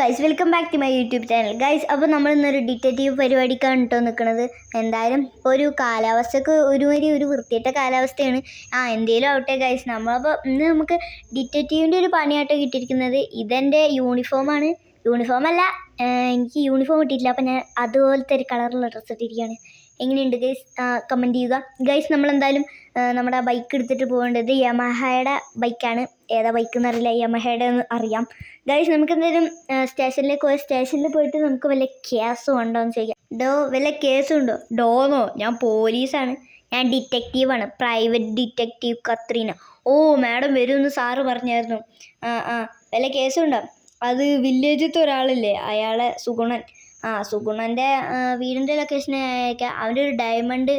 Guys welcome back to my YouTube channel guys അപ്പോൾ നമ്മൾ ഇന്നൊരു ഡിറ്റക്റ്റീവ് പരിപാടിക്കാണ് കേട്ടോ നിൽക്കുന്നത് എന്തായാലും ഒരു കാലാവസ്ഥക്ക് ഒരുമാതിരി ഒരു വൃത്തിയിട്ട കാലാവസ്ഥയാണ്. ആ എന്തേലും ആവട്ടെ ഗൈസ് നമ്മളപ്പോൾ ഇന്ന് നമുക്ക് ഡിറ്റക്റ്റീവിന്റെ ഒരു പണിയാട്ടോ കിട്ടിയിരിക്കുന്നത്. ഇതെന്റെ യൂണിഫോമാണ് യൂണിഫോം അല്ല എനിക്ക് യൂണിഫോം കിട്ടിയിട്ടില്ല അപ്പോൾ ഞാൻ അതുപോലത്തെ ഒരു കളറുള്ള ഡ്രസ്സ് ഇട്ടിരിക്കുകയാണ്. എങ്ങനെയുണ്ട് ഗൈസ് കമന്റ് ചെയ്യുക. ഗൈസ് നമ്മളെന്തായാലും നമ്മുടെ ബൈക്ക് എടുത്തിട്ട് പോകേണ്ടത് യമഹയുടെ ബൈക്കാണ് ഏതാ ബൈക്ക് എന്നറിയില്ല യമഹയുടെ എന്ന് അറിയാം. ഗൈസ് നമുക്ക് എന്തായാലും സ്റ്റേഷനിലേക്ക് പോയി സ്റ്റേഷനിൽ പോയിട്ട് നമുക്ക് വല്ല കേസും ഉണ്ടോ എന്ന് ചോദിക്കാം. ഡോ വല്ല കേസും ഉണ്ടോ? ഡോന്നോ ഞാൻ പോലീസാണ്. ഞാൻ ഡിറ്റക്റ്റീവാണ് പ്രൈവറ്റ് ഡിറ്റക്റ്റീവ് കത്രീന. ഓ മാഡം വരുമെന്ന് സാറ് പറഞ്ഞായിരുന്നു. ആ ആ വല്ല കേസുണ്ടോ അത് വില്ലേജിലത്തെ ഒരാളില്ലേ? അയാളെ സുഗുണൻ. ആ സുഗുണന്റെ വീടിന്റെ ലൊക്കേഷൻ അയക്കാം അവന്റെ ഒരു ഡയമണ്ട്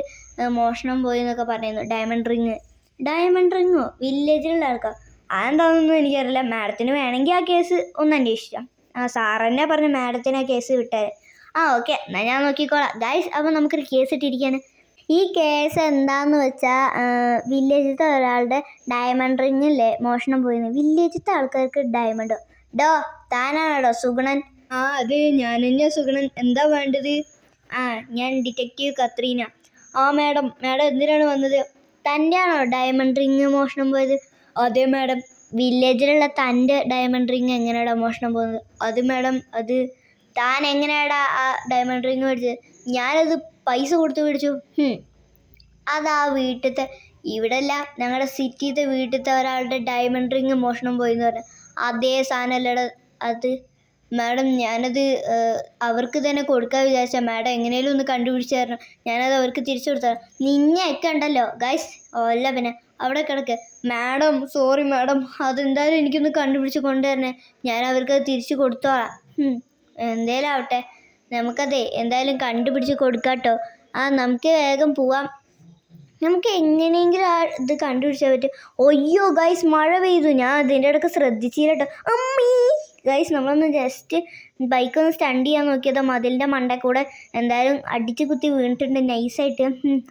മോഷണം പോയി എന്നൊക്കെ പറയുന്നു. ഡയമണ്ട് റിങ് ഡയമണ്ട് റിങ്ങോ വില്ലേജിലുള്ള ആൾക്കാർ അതെന്താണെന്നൊന്നും എനിക്കറിയില്ല. മാഡത്തിന് വേണമെങ്കിൽ ആ കേസ് ഒന്ന് അന്വേഷിക്കാം. ആ സാറന്നെ പറഞ്ഞു മാഡത്തിന് ആ കേസ് വിട്ടാൽ ആ ഓക്കെ. എന്നാൽ ഞാൻ നോക്കിക്കോളാം. ഗൈസ് അപ്പോൾ നമുക്കൊരു കേസ് ഇട്ടിരിക്കുകയാണ് ഈ കേസ് എന്താന്ന് വെച്ചാൽ വില്ലേജിലത്തെ ഒരാളുടെ ഡയമണ്ട് റിങ്ങില്ലേ മോഷണം പോയിന്ന്. വില്ലേജിലത്തെ ആൾക്കാർക്ക് ഡയമണ്ടോ ഡോ താനാണോ സുഗുണൻ? ആ അത്. ഞാൻ തന്നെയാ സുഗുണൻ? എന്താ വേണ്ടത്? ആ ഞാൻ ഡിറ്റക്റ്റീവ് കത്രീന. ആ മാഡം. മാഡം എന്തിനാണ് വന്നത്? തന്റെയാണോ ഡയമണ്ട് റിങ് മോഷണം പോയത്? അതെ മാഡം വില്ലേജിലുള്ള തന്റെ ഡയമണ്ട് റിങ് എങ്ങനെയാടാ മോഷണം പോകുന്നത്? അത് മാഡം അത് താൻ എങ്ങനെയാടാ ആ ഡയമണ്ട് റിങ് മേടിച്ചത്? ഞാനത് പൈസ കൊടുത്ത് മേടിച്ചു. അതാ വീട്ടിലത്തെ ഇവിടെ അല്ല ഞങ്ങളുടെ സിറ്റിയിലത്തെ വീട്ടിലത്തെ ഒരാളുടെ ഡയമണ്ട് റിങ് മോഷണം പോയി എന്ന് അതേ സാധനമല്ലട അത്. മാഡം ഞാനത് അവർക്ക് തന്നെ കൊടുക്കാൻ വിചാരിച്ച മാഡം എങ്ങനെയും ഒന്ന് കണ്ടുപിടിച്ച് തരണം. ഞാനത് അവർക്ക് തിരിച്ചു കൊടുത്തതാണ് നിന്നെയൊക്കെ ഉണ്ടല്ലോ ഗൈസ് അല്ല പിന്നെ. അവിടെ കിടക്ക്. Madam sorry madam. അതെന്തായാലും എനിക്കൊന്ന് കണ്ടുപിടിച്ച് കൊണ്ടുവരണേ. ഞാൻ അവർക്ക് അത് തിരിച്ചു കൊടുത്തോളാം. എന്തേലും ആവട്ടെ. നമുക്കതേ എന്തായാലും കണ്ടുപിടിച്ച് കൊടുക്കാട്ടോ. ആ നമുക്ക് വേഗം പോവാം. നമുക്ക് എങ്ങനെയെങ്കിലും ആ ഇത് കണ്ടുപിടിച്ചാൽ പറ്റും. ഒയ്യോ ഗൈസ് മഴ പെയ്തു. ഞാൻ അതിന്റെ ഇടയ്ക്ക് ശ്രദ്ധിച്ചില്ല കേട്ടോ അമ്മീ ഗൈസ് നമ്മളൊന്ന് ജസ്റ്റ് ബൈക്ക് ഒന്ന് സ്റ്റണ്ട് ചെയ്യാൻ നോക്കിയത്. മതിലിന്റെ മണ്ട കൂടെ എന്തായാലും അടിച്ച് കുത്തി വീണിട്ടുണ്ട്. നൈസായിട്ട്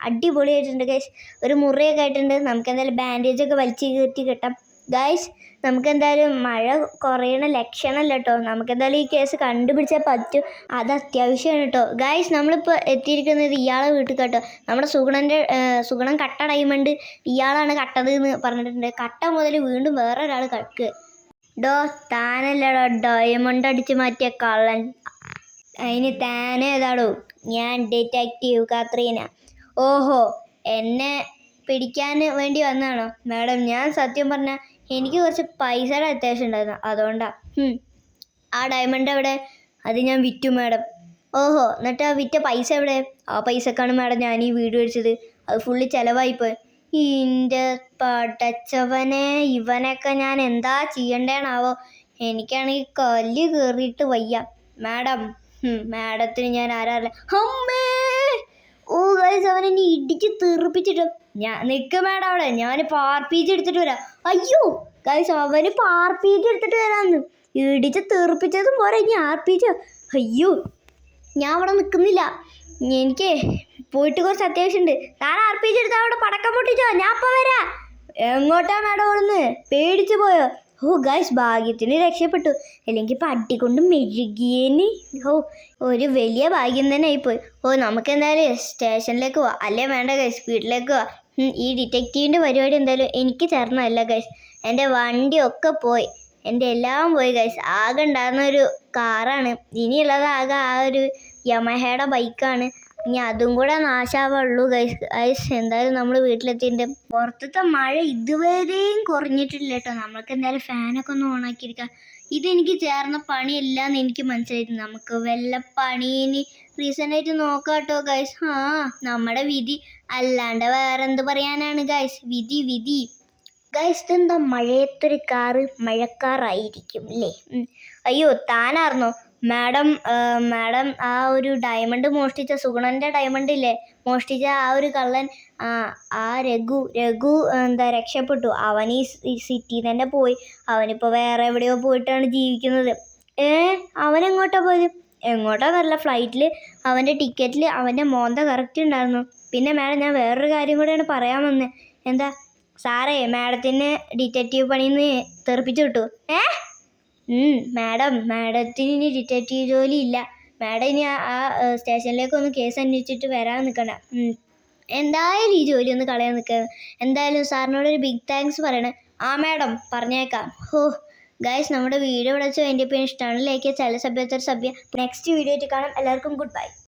അടിപൊളിയായിട്ടുണ്ട് ഗൈസ് ഒരു മുറിയൊക്കെ ആയിട്ടുണ്ട്. നമുക്ക് എന്തായാലും ബാൻഡേജൊക്കെ വലിച്ച് കയറ്റി കിട്ടാം. ഗൈസ് നമുക്ക് എന്തായാലും മഴ കുറയണ ലക്ഷണമല്ല കേട്ടോ നമുക്ക് എന്തായാലും ഈ കേസ് കണ്ടുപിടിച്ചാൽ പറ്റും. അത് അത്യാവശ്യമാണ് കേട്ടോ ഗൈസ് നമ്മളിപ്പോൾ എത്തിയിരിക്കുന്നത് ഇയാളെ വീട്ടിൽ കേട്ടോ നമ്മുടെ സുഗുണന്റെ സുഗുണൻ കട്ട ഡയമണ്ട് ഇയാളാണ് കട്ടത് എന്ന് പറഞ്ഞിട്ടുണ്ട്. കട്ട മുതൽ വീണ്ടും വേറെ ഒരാൾ കക്ക് ഡോ താനല്ലടോ ഡയമണ്ട് അടിച്ചു മാറ്റിയ കള്ളൻ. അതിന് താനേതാടോ ഞാൻ ഡിറ്റക്റ്റീവ് കാത്രീന. ഓഹോ എന്നെ പിടിക്കാൻ വേണ്ടി വന്നാണോ മാഡം ഞാൻ സത്യം പറഞ്ഞ എനിക്ക് കുറച്ച് പൈസയുടെ അത്യാവശ്യം ഉണ്ടായിരുന്നു. അതുകൊണ്ടാ. ആ ഡയമണ്ട് എവിടെ? അത് ഞാൻ വിറ്റു മാഡം. ഓഹോ എന്നിട്ട് ആ വിറ്റ പൈസ എവിടെ? ആ പൈസക്കാണ് മാഡം ഞാൻ ഈ വീട് മേടിച്ചത്. അത് ഫുള്ള് ചിലവായിപ്പോയി. ഇന്റെ പടച്ചവനെ ഇവനൊക്കെ ഞാൻ എന്താ ചെയ്യണ്ടേണാവോ എനിക്കാണെങ്കിൽ കല്ല് കയറിയിട്ട് വയ്യ. മാഡം മാഡത്തിന് ഞാൻ ആരാറില്ല. അമ്മേ! ഓ ഗൈസ് അവൻ എന്നെ ഇടിച്ച് തെറിപ്പിച്ചിട്ട്. ഞാൻ നിൽക്ക് മാഡം അവിടെ. ഞാൻ പാർപ്പീച്ച് എടുത്തിട്ട് വരാം. അയ്യോ ഗൈസ് അവന് പാർപ്പീച്ച് എടുത്തിട്ട് വരാന്ന്. ഇടിച്ച് തെറിപ്പിച്ചതും പോരാ. ഇനി അയ്യോ ഞാൻ അവിടെ നിൽക്കുന്നില്ല എനിക്ക് പോയിട്ട് കുറച്ച് അത്യാവശ്യമുണ്ട് താൻ ആർപ്പീച്ച് എടുത്ത് അവിടെ പടക്കം പൊട്ടിച്ചോ? ഞാൻ അപ്പം വരാം. എങ്ങോട്ടാ മാഡം ഓടുന്ന്? പേടിച്ചു പോയോ? ഓ ഗൈസ് ഭാഗ്യത്തിന് രക്ഷപ്പെട്ടു. അല്ലെങ്കിൽ പട്ടിക്കൊണ്ട് മെഴുകിയേനി മെഴുകിയേന്. ഓ ഒരു വലിയ ഭാഗ്യം തന്നെ ആയിപ്പോയി. ഓ നമുക്ക് എന്തായാലും സ്റ്റേഷനിലേക്ക് പോവാം. അല്ലേ വേണ്ട ഗൈസ് വീട്ടിലേക്ക് പോവാം. ഈ ഡിറ്റക്റ്റീവിന്റെ പരിപാടി എന്തായാലും എനിക്ക് ചേർന്നതല്ല ഗൈസ് എന്റെ വണ്ടിയൊക്കെ പോയി. എന്റെ എല്ലാം പോയി ഗൈസ് ആകെ ഉണ്ടാകുന്ന ഒരു കാറാണ് ഇനിയുള്ളത് ആകെ ആ ഒരു യമഹയുടെ ബൈക്കാണ് ഇനി അതും കൂടെ നാശാവുള്ളൂ ഗൈസ് ഗൈസ് എന്തായാലും നമ്മൾ വീട്ടിലെത്തിയിട്ട് പുറത്തത്തെ മഴ ഇതുവരെയും കുറഞ്ഞിട്ടില്ല കേട്ടോ. നമ്മൾക്ക് എന്തായാലും ഫാനൊക്കെ ഒന്ന് ഓണാക്കിയിരിക്കാം ഇതെനിക്ക് ചേർന്ന പണിയല്ല എന്ന് എനിക്ക് മനസ്സിലായിട്ട് നമുക്ക് വല്ല പണീന് റീസെന്റായിട്ട് നോക്കാം കേട്ടോ ഗൈസ് ആ നമ്മുടെ വിധി. അല്ലാണ്ട് വേറെ എന്ത് പറയാനാണ് ഗൈസ് വിധി വിധി. ഗൈസ് ഇതെന്താ? മഴയത്തൊരു കാറ് മഴക്കാറായിരിക്കും അല്ലേ അയ്യോ താനായിരുന്നോ മാഡം മാഡം ആ ഒരു ഡയമണ്ട് മോഷ്ടിച്ച സുഗുണന്റെ ഡയമണ്ട് ഇല്ലേ? മോഷ്ടിച്ച ആ ഒരു കള്ളൻ ആ രഘു രഘു എന്താ രക്ഷപ്പെട്ടു. അവൻ ഈ സിറ്റിയിൽ തന്നെ പോയി. അവനിപ്പോൾ വേറെ എവിടെയോ പോയിട്ടാണ് ജീവിക്കുന്നത്. ഏ? അവൻ എങ്ങോട്ടാ പോയത് എങ്ങോട്ടാന്നല്ല ഫ്ലൈറ്റിൽ അവന്റെ ടിക്കറ്റിൽ അവന്റെ മോന്ത കറക്റ്റ് ഉണ്ടായിരുന്നു. പിന്നെ മാഡം ഞാൻ വേറൊരു കാര്യം കൂടെയാണ് പറയാൻ വന്നത് എന്താ? സാറേ മാഡത്തിന് ഡിറ്റക്റ്റീവ് പണിന്ന് തെറിപ്പിച്ചു കിട്ടു ഏ? മാഡം മാഡത്തിന് ഇനി ഡിറ്റക്റ്റീവ് ജോലി ഇല്ല. മാഡം ഇനി ആ സ്റ്റേഷനിലേക്ക് ഒന്ന് കേസ് അന്വേഷിച്ചിട്ട് വരാൻ നിൽക്കണ്ട ഉം. എന്തായാലും ഈ ജോലി ഒന്ന് കളയാൻ നിൽക്കുക എന്തായാലും സാറിനോട് ഒരു ബിഗ് താങ്ക്സ് പറയണേ. ആ മാഡം പറഞ്ഞേക്കാം. ഹോ. ഗൈസ് നമ്മുടെ വീഡിയോ വെച്ച് അതിന്റെ പേര് ഇഷ്ടമാണ് ലൈക്ക് ചില സഭ്യത്തൊരു സഭ്യ. നെക്സ്റ്റ് വീഡിയോ ആയിട്ട് കാണാം. എല്ലാവർക്കും ഗുഡ് ബൈ